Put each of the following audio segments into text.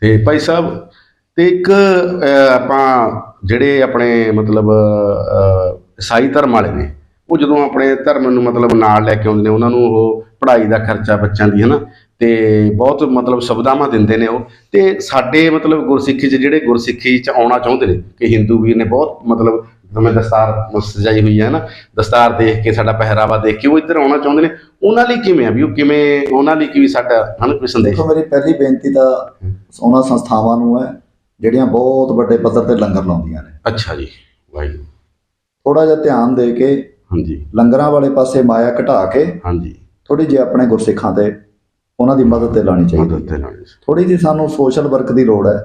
ਤੇ ਭਾਈ ਸਾਹਿਬ ਤੇ ਇੱਕ ਅਹ, ਆਪਾਂ ਜਿਹੜੇ ਆਪਣੇ ਮਤਲਬ ਅਹ, ਈਸਾਈ ਧਰਮ ਵਾਲੇ ਨੇ ਉਹ ਜਦੋਂ ਆਪਣੇ ਧਰਮ ਨੂੰ ਮਤਲਬ ਨਾਲ ਲੈ ਕੇ ਆਉਂਦੇ ਨੇ ਉਹਨਾਂ ਨੂੰ ਉਹ ਪੜ੍ਹਾਈ ਦਾ ਖਰਚਾ ਬੱਚਿਆਂ ਦੀ ਹਨਾ? ਤੇ ਬਹੁਤ ਮਤਲਬ ਸੁਵਿਧਾਵਾਂ ਦਿੰਦੇ ਨੇ ਉਹ। ਤੇ ਸਾਡੇ ਮਤਲਬ ਗੁਰਸਿੱਖੀ 'ਚ ਜਿਹੜੇ ਗੁਰਸਿੱਖੀ 'ਚ ਆਉਣਾ ਚਾਹੁੰਦੇ ਨੇ ਕਿ ਹਿੰਦੂ ਵੀਰ ਨੇ ਬਹੁਤ ਮਤਲਬ ਜਿਵੇਂ ਦਸਤਾਰ ਸਜਾਈ ਹੋਈ ਹੈ ਨਾ ਦਸਤਾਰ ਦੇਖ ਕੇ ਸਾਡਾ ਪਹਿਰਾਵਾ ਦੇਖ ਕੇ ਉਹ ਇੱਧਰ ਆਉਣਾ ਚਾਹੁੰਦੇ ਨੇ। ਉਹਨਾਂ ਲਈ ਕਿਵੇਂ ਆ ਵੀ ਉਹ ਕਿਵੇਂ ਉਹਨਾਂ ਲਈ ਕੀ ਸਾਡਾ ਹਨ ਕੋਈ ਸੰਦੇਸ਼? ਦੇਖੋ ਮੇਰੀ ਪਹਿਲੀ ਬੇਨਤੀ ਤਾਂ ਉਹਨਾਂ ਸੰਸਥਾਵਾਂ ਨੂੰ ਹੈ ਜਿਹੜੀਆਂ ਬਹੁਤ ਵੱਡੇ ਪੱਧਰ ਤੇ ਲੰਗਰ ਲਾਉਂਦੀਆਂ ਨੇ। ਅੱਛਾ ਜੀ ਵਾਹਿਗੁਰੂ। ਥੋੜਾ ਜਿਹਾ ਧਿਆਨ ਦੇ ਕੇ ਹਾਂਜੀ। ਲੰਗਰਾਂ ਵਾਲੇ ਪਾਸੇ ਮਾਇਆ ਘਟਾ ਕੇ ਹਾਂਜੀ। ਥੋੜੀ ਜਿਹੀ ਆਪਣੇ ਗੁਰਸਿੱਖਾਂ ਤੇ ਉਹਨਾਂ ਦੀ ਮਦਦ ਤੇ ਲਾਣੀ ਚਾਹੀਦੀ ਹੈ ਥੋੜੀ ਜਿਹੀ ਸਾਨੂੰ ਸੋਸ਼ਲ ਵਰਕ ਦੀ ਲੋੜ ਹੈ।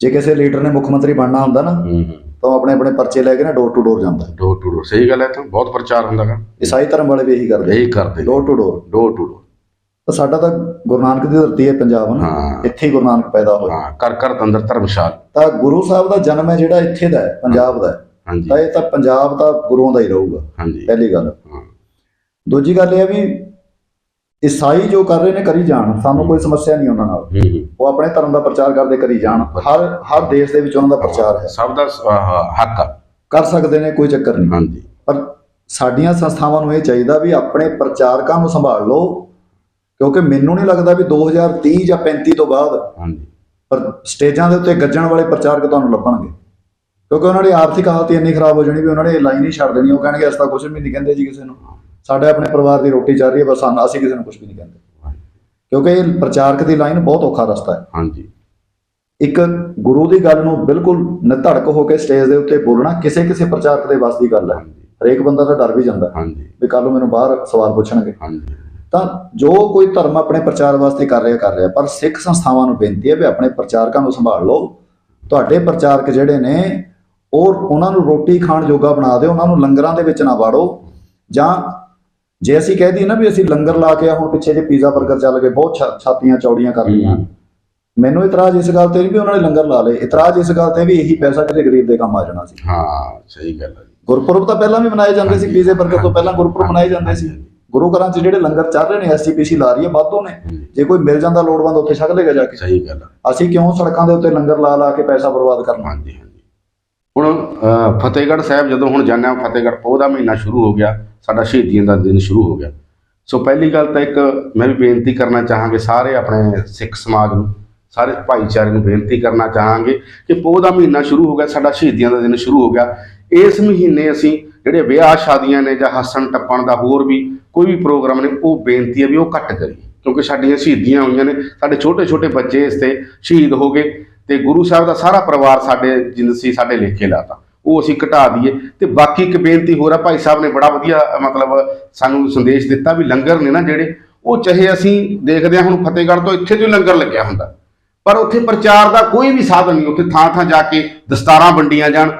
ਜੇ ਕਿਸੇ ਲੀਡਰ ਨੇ ਮੁੱਖ ਮੰਤਰੀ ਬਣਨਾ ਹੁੰਦਾ ਨਾ ਤਾਂ ਆਪਣੇ ਆਪਣੇ ਪਰਚੇ ਲੈ ਕੇ ਨਾ ਡੋਰ ਟੂ ਡੋਰ ਜਾਂਦਾ। ਡੋਰ ਟੂ ਡੋਰ ਸਹੀ ਗੱਲ ਹੈ ਤਾਂ ਬਹੁਤ ਪ੍ਰਚਾਰ ਹੁੰਦਾਗਾ ਈਸਾਈ ਧਰਮ ਵਾਲੇ ਵੀ ਇਹੀ ਕਰਦੇ। ਇਹੀ ਕਰਦੇ। Door to door door to door ਤਾਂ ਸਾਡਾ ਤਾਂ ਗੁਰੂ ਨਾਨਕ ਦੀ ਧਰਤੀ ਹੈ ਪੰਜਾਬ ਨਾ ਇੱਥੇ ਹੀ ਗੁਰੂ ਨਾਨਕ ਪੈਦਾ ਹੋਇਆ। ਹਾਂ ਕਰ ਕਰ ਅੰਦਰ ਧਰਮਸ਼ਾਲ। ਤਾਂ ਗੁਰੂ ਸਾਹਿਬ ਦਾ ਜਨਮ ਹੈ ਜਿਹੜਾ ਇੱਥੇ ਦਾ ਹੈ ਪੰਜਾਬ ਦਾ ਹੈ। ਹਾਂਜੀ। ਤਾਂ ਇਹ ਤਾਂ ਪੰਜਾਬ ਦਾ ਗੁਰੂਆਂ ਦਾ ਹੀ ਰਹੂਗਾ। ਹਾਂਜੀ। ਪਹਿਲੀ ਗੱਲ। ਦੂਜੀ ਗੱਲ ਇਹ ਹੈ ਵੀ ਈਸਾਈ ਜੋ ਕਰ ਰਹੇ ਨੇ ਕਰੀ ਜਾਣ ਸਾਨੂੰ ਕੋਈ ਸਮੱਸਿਆ ਨਹੀਂ ਉਹਨਾਂ ਨਾਲ। ਉਹ ਆਪਣੇ ਧਰਮ ਦਾ ਪ੍ਰਚਾਰ ਕਰਦੇ ਕਰੀ ਜਾਣ। ਹਰ ਹਰ ਦੇਸ਼ ਦੇ ਵਿੱਚ ਉਹਨਾਂ ਦਾ ਪ੍ਰਚਾਰ ਹੈ। ਸਭ ਦਾ ਹੱਕ ਆ। ਕਰ ਸਕਦੇ ਨੇ ਕੋਈ ਚੱਕਰ ਨਹੀਂ। ਹਾਂਜੀ। ਪਰ ਸਾਡੀਆਂ ਸੰਸਥਾਵਾਂ ਨੂੰ ਇਹ ਚਾਹੀਦਾ ਵੀ ਆਪਣੇ ਪ੍ਰਚਾਰਕਾਂ ਨੂੰ ਸੰਭਾਲ ਲਓ ਕਿਉਂਕਿ ਮੈਨੂੰ ਨਹੀਂ ਲੱਗਦਾ ਵੀ 2030 ਜਾਂ 35 ਤੋਂ ਬਾਅਦ ਹਾਂਜੀ। ਪਰ ਸਟੇਜਾਂ ਦੇ ਉੱਤੇ ਗੱਜਣ ਵਾਲੇ ਪ੍ਰਚਾਰਕ ਤੁਹਾਨੂੰ ਲੱਭਣਗੇ। ਕਿਉਂਕਿ ਉਹਨਾਂ ਦੀ ਆਰਥਿਕ ਹਾਲਤ ਇੰਨੀ ਖਰਾਬ ਹੋ ਜਾਣੀ ਵੀ ਉਹਨਾਂ ਨੇ ਲਾਈਨ ਹੀ ਛੱਡ ਦੇਣੀ। ਉਹ ਕਹਿਣਗੇ ਅਸੀਂ ਤਾਂ ਕੁਝ ਵੀ ਨਹੀਂ ਕਹਿੰਦੇ ਜੀ ਕਿਸੇ ਨੂੰ। ਸਾਡੇ ਆਪਣੇ ਪਰਿਵਾਰ ਦੀ ਰੋਟੀ ਚੱਲ ਰਹੀ ਹੈ ਬਸ ਸਾਨੂੰ ਅਸੀਂ ਕਿਸੇ ਨੂੰ ਕੁਝ ਵੀ ਨਹੀਂ ਕਹਿੰਦੇ। ਕਿਉਂਕਿ ਇਹ ਪ੍ਰਚਾਰਕ ਦੀ ਲਾਈਨ ਬਹੁਤ ਔਖਾ ਰਸਤਾ ਹੈ। ਹਾਂਜੀ। ਇੱਕ ਗੁਰੂ ਦੀ ਗੱਲ ਨੂੰ ਬਿਲਕੁਲ ਨਿਧੜਕ ਹੋ ਕੇ ਸਟੇਜ ਦੇ ਉੱਤੇ ਬੋਲਣਾ ਕਿਸੇ ਕਿਸੇ ਪ੍ਰਚਾਰਕ ਦੇ ਵੱਸ ਦੀ ਗੱਲ ਹੈ। ਹਰੇਕ ਬੰਦਾ ਤਾਂ ਡਰ ਵੀ ਜਾਂਦਾ ਹਾਂਜੀ। ਵੀ ਕੱਲ ਨੂੰ ਮੈਨੂੰ ਬਾਹਰ ਸਵਾਲ ਪੁੱਛਣਗੇ। ਹਾਂਜੀ। ਤਾਂ ਜੋ ਕੋਈ ਧਰਮ ਆਪਣੇ ਪ੍ਰਚਾਰ ਵਾਸਤੇ ਕਰ ਰਿਹਾ ਕਰ ਰਿਹਾ ਪਰ ਸਿੱਖ ਸੰਸਥਾਵਾਂ ਨੂੰ ਬੇਨਤੀ ਹੈ ਵੀ ਆਪਣੇ ਪ੍ਰਚਾਰਕਾਂ ਨੂੰ ਸੰਭਾਲ ਲਓ। ਤੁਹਾਡੇ ਪ੍ਰਚਾਰਕ ਜਿਹੜੇ ਨੇ ਉਹ ਉਹਨਾਂ ਨੂੰ ਰੋਟੀ ਖਾਣ ਜੋਗਾ ਬਣਾ ਦਿਓ ਉਹਨਾਂ ਨੂੰ ਲੰਗਰਾਂ ਦੇ ਵਿੱਚ ਨਾ ਵਾੜੋ ਜਾਂ ਜੇ ਅਸੀਂ ਕਹਿ ਦਈਏ ਨਾ ਵੀ ਅਸੀਂ ਲੰਗਰ ਲਾ ਕੇ ਆ ਹੁਣ ਪਿੱਛੇ ਜੇ ਪੀਜ਼ਾ 버ਗਰ ਚੱਲ ਗਏ ਬਹੁਤ ਛਾਤੀਆਂ ਚੌੜੀਆਂ ਕਰ ਲਈਆਂ। ਮੈਨੂੰ ਇਤਰਾਜ਼ ਇਸ ਗੱਲ ਤੇ ਨਹੀਂ ਵੀ ਉਹਨਾਂ ਨੇ ਲੰਗਰ ਲਾ ਲਏ। ਇਤਰਾਜ਼ ਇਸ ਗੱਲ ਤੇ ਵੀ ਇਹੀ ਪੈਸਾ ਕਿਸੇ ਗਰੀਬ ਦੇ ਕੰਮ ਆ ਜਾਣਾ ਸੀ। ਹਾਂ ਸਹੀ ਗੱਲ ਹੈ। ਗੁਰਪੁਰਬ ਤਾਂ ਪਹਿਲਾਂ ਵੀ ਮਨਾਏ ਜਾਂਦੇ ਸੀ ਪੀਜ਼ੇ 버ਗਰ ਤੋਂ ਪਹਿਲਾਂ ਗੁਰਪੁਰਬ ਮਨਾਏ ਜਾਂਦੇ ਸੀ। ਗੁਰੂ ਘਰਾਂ 'ਚ ਜਿਹੜੇ ਲੰਗਰ ਚੱਲ ਰਹੇ ਨੇ ਐਸਜੀਪੀਸੀ ਲਾ ਰਹੀ ਹੈ ਵਾਧੂ ਨੇ। ਜੇ ਕੋਈ ਮਿਲ ਜਾਂਦਾ ਲੋੜਵੰਦ ਉੱਥੇ ਛਕ ਲੇਗਾ ਜਾ ਕੇ। ਸਹੀ ਗੱਲ ਅਸੀਂ ਕਿਉਂ ਸੜਕਾਂ ਦੇ ਉੱਤੇ ਲੰਗਰ ਲਾ ਲਾ ਕੇ ਪੈਸਾ ਬਰਬਾਦ ਕਰਨਾ? ਹਾਂਜੀ। ਹੁਣ ਫਤਿਹਗੜ੍ਹ ਸਾਹਿਬ ਜਦੋਂ ਹੁਣ ਜਾਂਦੇ ਫਤਿਹਗੜ੍ਹ ਪੋਹ ਦਾ ਮਹੀਨਾ ਸ਼ੁਰੂ ਹੋ ਗਿਆ, ਸਾਡਾ ਸ਼ਹੀਦੀਆਂ ਦਾ ਦਿਨ ਸ਼ੁਰੂ ਹੋ ਗਿਆ। ਸੋ ਪਹਿਲੀ ਗੱਲ ਤਾਂ ਇੱਕ ਮੈਂ ਵੀ ਬੇਨਤੀ ਕਰਨਾ ਚਾਹਾਂਗੇ ਸਾਰੇ ਆਪਣੇ ਸਿੱਖ ਸਮਾਜ ਨੂੰ, ਸਾਰੇ ਭਾਈਚਾਰੇ ਨੂੰ ਬੇਨਤੀ ਕਰਨਾ ਚਾਹਾਂਗੇ ਕਿ ਪੋਹ ਦਾ ਮਹੀਨਾ ਸ਼ੁਰੂ ਹੋ ਗਿਆ, ਸਾਡਾ ਸ਼ਹੀਦੀਆਂ ਦਾ ਦਿਨ ਸ਼ੁਰੂ ਹੋ ਗਿਆ। ਇਸ ਮਹੀਨੇ ਅਸੀਂ ਜਿਹੜੇ ਵਿਆਹ ਸ਼ਾਦੀਆਂ ਨੇ ਜਾਂ ਹੱਸਣ ਟੱਪਣ ਦਾ ਹੋਰ ਵੀ ਕੋਈ ਵੀ ਪ੍ਰੋਗਰਾਮ ਨੇ, ਉਹ ਬੇਨਤੀ ਹੈ ਵੀ ਉਹ ਘੱਟ ਕਰੀਏ, ਕਿਉਂਕਿ ਸਾਡੀਆਂ ਸ਼ਹੀਦੀਆਂ ਹੋਈਆਂ ਨੇ, ਸਾਡੇ ਛੋਟੇ ਛੋਟੇ ਬੱਚੇ ਇਸ ਤੇ ਸ਼ਹੀਦ ਹੋ ਗਏ। ਤੇ ਗੁਰੂ ਸਾਹਿਬ ਦਾ ਸਾਰਾ ਪਰਿਵਾਰ ਸਾਡੇ ਜਿੰਦਸੀ ਸਾਡੇ ਲੇਖੇ ਲਾਤਾ। ਉਹ ਅਸੀਂ ਘਟਾ ਦਈਏ। ਤੇ ਬਾਕੀ ਇੱਕ ਬੇਨਤੀ ਹੋਰ ਆ, ਭਾਈ ਸਾਹਿਬ ਨੇ ਬੜਾ ਵਧੀਆ ਮਤਲਬ ਸਾਨੂੰ ਸੰਦੇਸ਼ ਦਿੱਤਾ ਵੀ ਲੰਗਰ ਨੇ ਨਾ ਜਿਹੜੇ, ਉਹ ਚਾਹੇ ਅਸੀਂ ਦੇਖਦੇ ਹਾਂ ਹੁਣ ਫਤਿਹਗੜ੍ਹ ਤੋਂ ਇੱਥੇ ਜੋ ਲੰਗਰ ਲੱਗਿਆ ਹੁੰਦਾ। ਪਰ ਉੱਥੇ ਪ੍ਰਚਾਰ ਦਾ ਕੋਈ ਵੀ ਸਾਧਨ ਨਹੀਂ, ਉੱਥੇ ਥਾਂ ਥਾਂ ਜਾ ਕੇ ਦਸਤਾਰਾਂ ਵੰਡੀਆਂ ਜਾਣ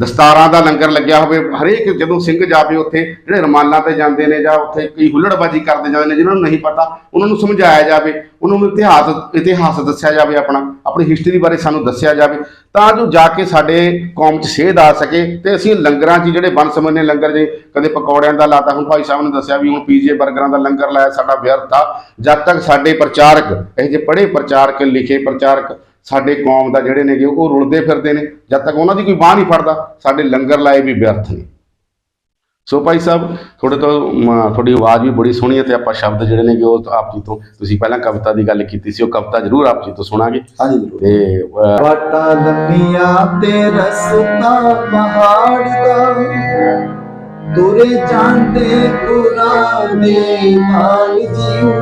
ਦਸਤਾਰਾਂ ਦਾ ਲੰਗਰ ਲੱਗਿਆ ਹੋਵੇ, ਹਰੇਕ ਜਦੋਂ ਸਿੰਘ ਜਾਵੇ ਉੱਥੇ, ਜਿਹੜੇ ਰਮਾਲਾਂ ਤੇ ਜਾਂਦੇ ਨੇ ਜਾਂ ਉੱਥੇ ਕਈ ਹੁੱਲੜਬਾਜੀ ਕਰਦੇ ਜਾਂਦੇ ਨੇ, ਜਿਨ੍ਹਾਂ ਨੂੰ ਨਹੀਂ ਪਤਾ, ਉਹਨਾਂ ਨੂੰ ਸਮਝਾਇਆ ਜਾਵੇ, ਉਹਨਾਂ ਨੂੰ ਇਤਿਹਾਸ ਇਤਿਹਾਸ ਦੱਸਿਆ ਜਾਵੇ ਆਪਣਾ, ਆਪਣੀ ਹਿਸਟਰੀ ਬਾਰੇ ਸਾਨੂੰ ਦੱਸਿਆ ਜਾਵੇ, ਤਾਂ ਜੋ ਜਾ ਕੇ ਸਾਡੇ ਕੌਮ 'ਚ ਸੇਧ ਆ ਸਕੇ ਤੇ ਅਸੀਂ ਲੰਗਰਾਂ 'ਚ ਜਿਹੜੇ ਬਨ ਸਮਝਨੇ ਲੰਗਰ ਜੇ ਕਦੇ ਪਕੌੜਿਆਂ ਦਾ ਲਾਤਾ, ਹੁਣ ਭਾਈ ਸਾਹਿਬ ਨੇ ਦੱਸਿਆ ਵੀ ਹੁਣ ਪੀਜੇ 버ਗਰਾਂ ਦਾ ਲੰਗਰ ਲਾਇਆ, ਸਾਡਾ ਵਿਅਰਥ ਆ। ਜਦ ਤੱਕ ਸਾਡੇ ਪ੍ਰਚਾਰਕ, ਇਹ ਜੇ ਪੜ੍ਹੇ ਪ੍ਰਚਾਰਕ, ਲਿਖੇ ਪ੍ਰਚਾਰਕ ਸਾਡੇ ਕੌਮ ਦਾ ਜਿਹੜੇ ਨੇਗੇ ਉਹ ਰੁਲਦੇ ਫਿਰਦੇ ਨੇ ਜਦ ਤੱਕ ਉਹਨਾਂ ਦੀ ਕੋਈ ਬਾਹ ਨਹੀਂ ਫੜਦਾ ਸਾਡੇ ਲੰਗਰ ਲਾਏ ਵੀ ਵਿਅਰਥ ਨੇ। ਸੋ ਭਾਈ ਸਾਹਿਬ ਤੁਹਾਡੇ ਤੋਂ ਤੁਹਾਡੀ ਆਵਾਜ਼ ਵੀ ਬੜੀ ਸੋਹਣੀ ਹੈ ਤੇ ਆਪਾਂ ਸ਼ਬਦ ਜਿਹੜੇ ਨੇਗੇ ਉਹ ਆਪ ਜੀ ਤੋਂ ਤੁਸੀਂ ਪਹਿਲਾਂ ਕਵਿਤਾ ਦੀ ਗੱਲ ਕੀਤੀ ਸੀ ਉਹ ਕਵਿਤਾ ਜ਼ਰੂਰ ਆਪ ਜੀ ਤੋਂ ਸੁਣਾਂਗੇ। ਹਾਂਜੀ ਜ਼ਰੂਰ। ਤੇ ਵਾਟਾ ਲੰਮੀਆਂ ਤੇ ਰਸਤਾ ਪਹਾੜ ਦਾ ਤੁਰੇ ਜਾਂਦੇ ਪੁਰਾਣੇ ਨਾਲ ਜੀਉ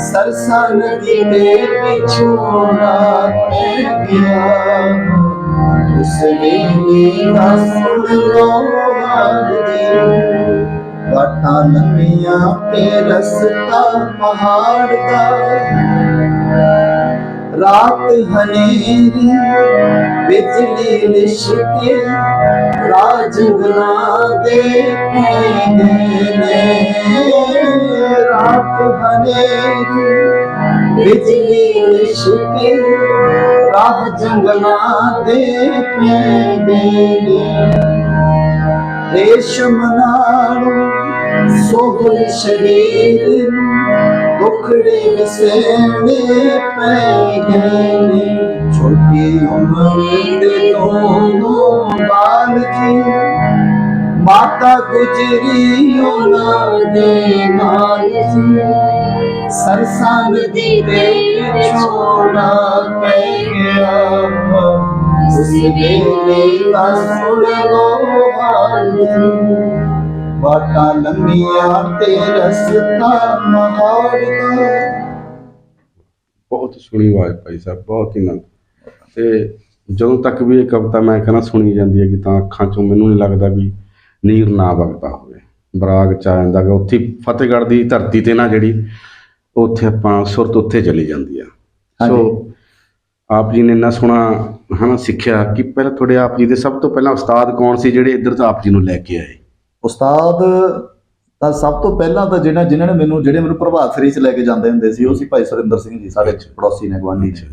ਸਰਸਾ ਨਦੀ ਦੇ ਪਿਛੋੜਾ ਪੈ ਗਿਆ। ਉਸ ਵੇਲੇ ਸੁਣ ਲੋ ਹਾਲ ਲੰਮੀਆਂ ਤੇ ਰਸਤਾ ਪਹਾੜ ਦਾ। ਰਾਤ ਹਨੇਰੀ, ਬਿਜਲੀ ਲਿਸ਼ਕੇ ਰਾਜਗਨਾ ਦੇ ਪੈਂਦੇ ਨੇ ਰਾਤ ਹਨੇਰੀ ਬਿਜਲੀ ਲਿਸ਼ਕੇ ਰਾਹ ਜੰਗਲਾਂ ਦੇ ਪੈਂਦੇ ਨੇ ਰੇਸ਼ਮ ਨਾਲੋਂ ਸੋਹਲ ਸ਼ਰੀਰ ਨੂੰ ਦੁਖੜੇ ਵਿਸੇਣੇ ਪੈ ਗਏ ਨੇ ਛੋਟੀ ਉਮਰ ਦੇ ਦੋਨੋਂ ਬਾਲ ਜੀ ਮਾਤਾ ਗੁਜਰੀ ਉਹਨਾਂ ਦੇ ਨਾਲ ਸੀ ਸਰਸੰਗ ਦੀ ਦੇ ਛੋੜਾ ਪੈ ਗਿਆ ਉਸ ਵੇਲੇ ਦਾ ਸੁਣ ਲੋ ਹਾਲ ਬਾਟਾ ਲੰਮੀਆਂ ਤੇ ਰਸਤਾ ਮਹਾੜ ਦਾ ਬਹੁਤ ਸੁਣੀ ਆਵਾਜ਼ ਭਾਈ ਸਾਹਿਬ ਬਹੁਤ ਹੀ ਨੰਦ ਤੇ ਜਦੋਂ ਤੱਕ ਵੀ ਇਹ ਕਵਿਤਾ ਮੈਂ ਕਹਿੰਦਾ ਸੁਣੀ ਜਾਂਦੀ ਹੈ ਕਿ ਤਾਂ ਅੱਖਾਂ ਚੋਂ ਮੈਨੂੰ ਨਹੀਂ ਲੱਗਦਾ ਵੀ ਨੀਰ ਨਾ ਵਗਦਾ ਹੋਵੇ। ਬਰਾਗ ਚ ਆ ਜਾਂਦਾ ਕਿ ਉੱਥੇ ਫਤਿਹਗੜ੍ਹ ਦੀ ਧਰਤੀ ਤੇ ਨਾ ਜਿਹੜੀ ਉੱਥੇ ਆਪਾਂ ਸੁਰਤ ਉੱਥੇ ਚਲੀ ਜਾਂਦੀ ਆ। ਸੋ ਆਪ ਜੀ ਨੇ ਇੰਨਾ ਸੋਹਣਾ ਹਨਾ ਸਿੱਖਿਆ ਕਿ ਪਹਿਲਾਂ ਤੁਹਾਡੇ ਆਪ ਜੀ ਦੇ ਸਭ ਤੋਂ ਪਹਿਲਾਂ ਉਸਤਾਦ ਕੌਣ ਸੀ ਜਿਹੜੇ ਇੱਧਰ ਤੋਂ ਆਪ ਜੀ ਨੂੰ ਲੈ ਕੇ ਆਏ? ਉਸਤਾਦ ਤਾਂ ਸਭ ਤੋਂ ਪਹਿਲਾਂ ਤਾਂ ਜਿਹੜਾ ਜਿਨ੍ਹਾਂ ਨੇ ਮੈਨੂੰ ਜਿਹੜੇ ਮੈਨੂੰ ਪ੍ਰਭਾਤ ਫੇਰੀ ਚ ਲੈ ਕੇ ਜਾਂਦੇ ਹੁੰਦੇ ਸੀ ਉਹ ਸੀ ਭਾਈ ਸੁਰਿੰਦਰ ਸਿੰਘ ਜੀ ਸਾਡੇ ਪੜੋਸੀ ਨੇ ਗਵਾਂਢੀ ਜੀ।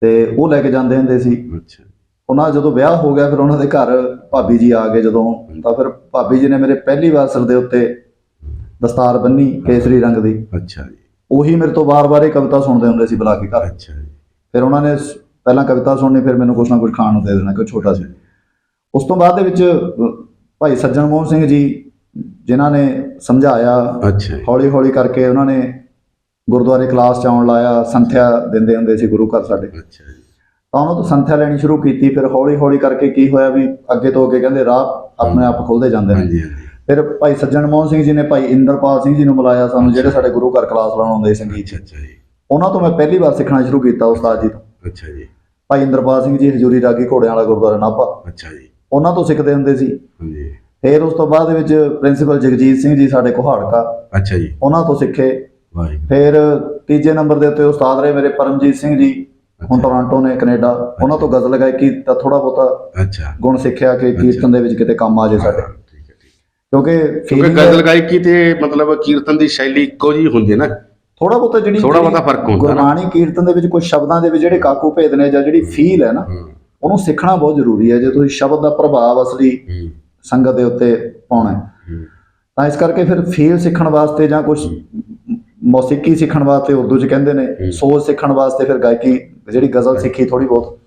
ਤੇ ਉਹ ਲੈ ਕੇ ਜਾਂਦੇ ਹੁੰਦੇ ਸੀ। ਅੱਛਾ। ਉਹਨਾਂ ਜਦੋਂ ਵਿਆਹ ਹੋ ਗਿਆ ਫਿਰ ਉਹਨਾਂ ਦੇ ਘਰ ਭਾਬੀ ਜੀ ਆ ਗਏ ਜਦੋਂ। ਤਾਂ ਫਿਰ ਭਾਬੀ ਜੀ ਨੇ ਮੇਰੇ ਪਹਿਲੀ ਵਾਰ ਸਿਰ ਦੇ ਉੱਤੇ ਦਸਤਾਰ ਬੰਨੀ ਕੇਸਰੀ ਰੰਗ ਦੀ। ਅੱਛਾ ਜੀ। ਉਹੀ ਮੇਰੇ ਤੋਂ ਵਾਰ-ਵਾਰ ਇਹ ਕਵਿਤਾ ਸੁਣਦੇ ਹੁੰਦੇ ਸੀ ਬੁਲਾ ਕੇ ਘਰ। ਅੱਛਾ ਜੀ। ਫਿਰ ਉਹਨਾਂ ਨੇ ਪਹਿਲਾਂ ਕਵਿਤਾ ਸੁਣਨੀ ਫਿਰ ਮੈਨੂੰ ਕੁਛ ਨਾ ਕੁਛ ਖਾਣ ਨੂੰ ਦੇ ਦੇਣਾ ਕਿ ਛੋਟਾ ਸੀ। ਉਸ ਤੋਂ ਬਾਅਦ ਦੇ ਵਿੱਚ ਭਾਈ ਸੱਜਣ ਮੋਹਨ ਸਿੰਘ ਜੀ ਜਿਨ੍ਹਾਂ ਨੇ ਸਮਝਾਇਆ ਅੱਛਾ ਜੀ। ਹੌਲੀ ਹੌਲੀ ਕਰਕੇ ਉਹਨਾਂ ਨੇ ਗੁਰਦੁਆਰੇ ਕਲਾਸ ਚ ਆਉਣ ਲਾਇਆ ਸੰਥਿਆ ਦਿੰਦੇ ਹੁੰਦੇ ਸੀ ਗੁਰੂ ਘਰ ਸਾਡੇ। ਅੱਛਾ ਜੀ। ਤਾਂ ਉਹਨਾਂ ਤੋਂ ਸੰਥਿਆ ਲੈਣੀ ਸ਼ੁਰੂ ਕੀਤੀ ਫਿਰ ਹੌਲੀ ਹੌਲੀ ਕਰਕੇ ਕੀ ਹੋਇਆ ਵੀ ਅੱਗੇ ਤੋਂ ਅੱਗੇ ਕਹਿੰਦੇ ਰਾਹ ਆਪਣੇ ਆਪ ਖੁੱਲਦੇ ਜਾਂਦੇ ਨੇ। ਹਾਂਜੀ ਹਾਂਜੀ। ਫਿਰ ਭਾਈ ਸੱਜਣ ਮੋਹਨ ਸਿੰਘ ਜੀ ਨੇ ਭਾਈ ਇੰਦਰਪਾਲ ਸਿੰਘ ਜੀ ਨੂੰ ਬੁਲਾਇਆ ਸਾਨੂੰ ਜਿਹੜੇ ਸਾਡੇ ਗੁਰੂ ਘਰ ਕਲਾਸ ਲਾਉਣ ਆਉਂਦੇ ਸੀ ਸੰਗੀਤ ਅੱਛਾ ਜੀ। ਉਹਨਾਂ ਤੋਂ ਮੈਂ ਪਹਿਲੀ ਵਾਰ ਸਿੱਖਣਾ ਸ਼ੁਰੂ ਕੀਤਾ ਉਸਤਾਦ ਜੀ ਤੋਂ। ਅੱਛਾ ਜੀ। ਭਾਈ ਇੰਦਰਪਾਲ ਸਿੰਘ ਜੀ ਹਜੂਰੀ ਰਾਗੀ ਘੋੜਿਆਂ ਵਾਲਾ ਗੁਰਦੁਆਰਾ ਨਾਭਾ। ਅੱਛਾ ਜੀ। ਉਹਨਾਂ ਤੋਂ ਸਿੱਖਦੇ ਹੁੰਦੇ ਸੀ। ਹਾਂਜੀ। ਫਿਰ ਉਸ ਤੋਂ ਬਾਅਦ ਵਿੱਚ ਪ੍ਰਿੰਸੀਪਲ ਜਗਜੀਤ ਸਿੰਘ ਜੀ ਸਾਡੇ ਕੋਹਾੜਕਾ। ਅੱਛਾ ਜੀ। ਉਹਨਾਂ ਤੋਂ ਸਿੱਖੇ। ਵਾਹਿਗੁਰੂ। ਫਿਰ ਤੀਜੇ ਨੰਬਰ ਦੇ ਉੱਤੇ ਉਸਤਾਦ ਰਹੇ ਮੇਰੇ ਪਰਮਜੀਤ ਸਿੰਘ ਜੀ। ਹੁਣ ਟੋਰਾਂਟੋ ਨੇ ਕੈਨੇਡਾ। ਉਹਨਾਂ ਤੋਂ ਗਜ਼ਲ ਗਾਇਕੀ ਦਾ ਥੋੜਾ ਬਹੁਤਾ ਅੱਛਾ। ਗੁਣ ਸਿੱਖਿਆ ਕਿ ਕੀਰਤਨ ਦੇ ਵਿੱਚ ਕਿਤੇ ਕੰਮ ਆ ਜੇ ਸਾਡੇ। ਹਾਂ, ਠੀਕ ਹੈ। ਠੀਕ ਕਿਉਂਕਿ ਕਿਉਂਕਿ ਗਜ਼ਲ ਗਾਇਕੀ ਤੇ ਮਤਲਬ ਕੀਰਤਨ ਦੀ ਸ਼ੈਲੀ ਇੱਕੋ ਜੀ ਹੁੰਦੀ ਹੈ ਨਾ। ਥੋੜਾ ਬਹੁਤਾ ਜਿਹੜੀ ਥੋੜਾ ਬਹੁਤਾ ਫ਼ਰਕ ਹੁੰਦਾ ਗੁਰਬਾਣੀ ਕੀਰਤਨ ਦੇ ਵਿੱਚ ਕੁਝ ਸ਼ਬਦਾਂ ਦੇ ਵਿੱਚ ਜਿਹੜੇ ਕਾਕੂ ਭੇਦ ਨੇ ਜਾਂ ਜਿਹੜੀ ਫੀਲ ਹੈ ਨਾ ਉਹਨੂੰ ਸਿੱਖਣਾ ਬਹੁਤ ਜ਼ਰੂਰੀ ਹੈ। ਜੇ ਤੁਸੀਂ ਸ਼ਬਦ ਦਾ ਪ੍ਰਭਾਵ ਅਸਲੀ ਸੰਗਤ ਦੇ ਉੱਤੇ ਪਾਉਣਾ ਹੈ। ਤਾਂ ਇਸ ਕਰਕੇ ਫਿਰ ਫੀਲ ਸਿੱਖਣ ਵਾਸਤੇ ਜਾਂ ਕੁਝ ਮੌਸੀਕੀ ਸਿੱਖਣ ਵਾਸਤੇ ਉਰਦੂ ਚ ਕਹਿੰਦੇ ਨੇ। ਸੋਚ ਸਿੱਖਣ ਵਾਸਤੇ ਫਿਰ ਗਾਇਕੀ ਜਿਹੜੀ ਗਜ਼ਲ ਸਿੱਖੀ ਥੋੜੀ ਬਹੁਤ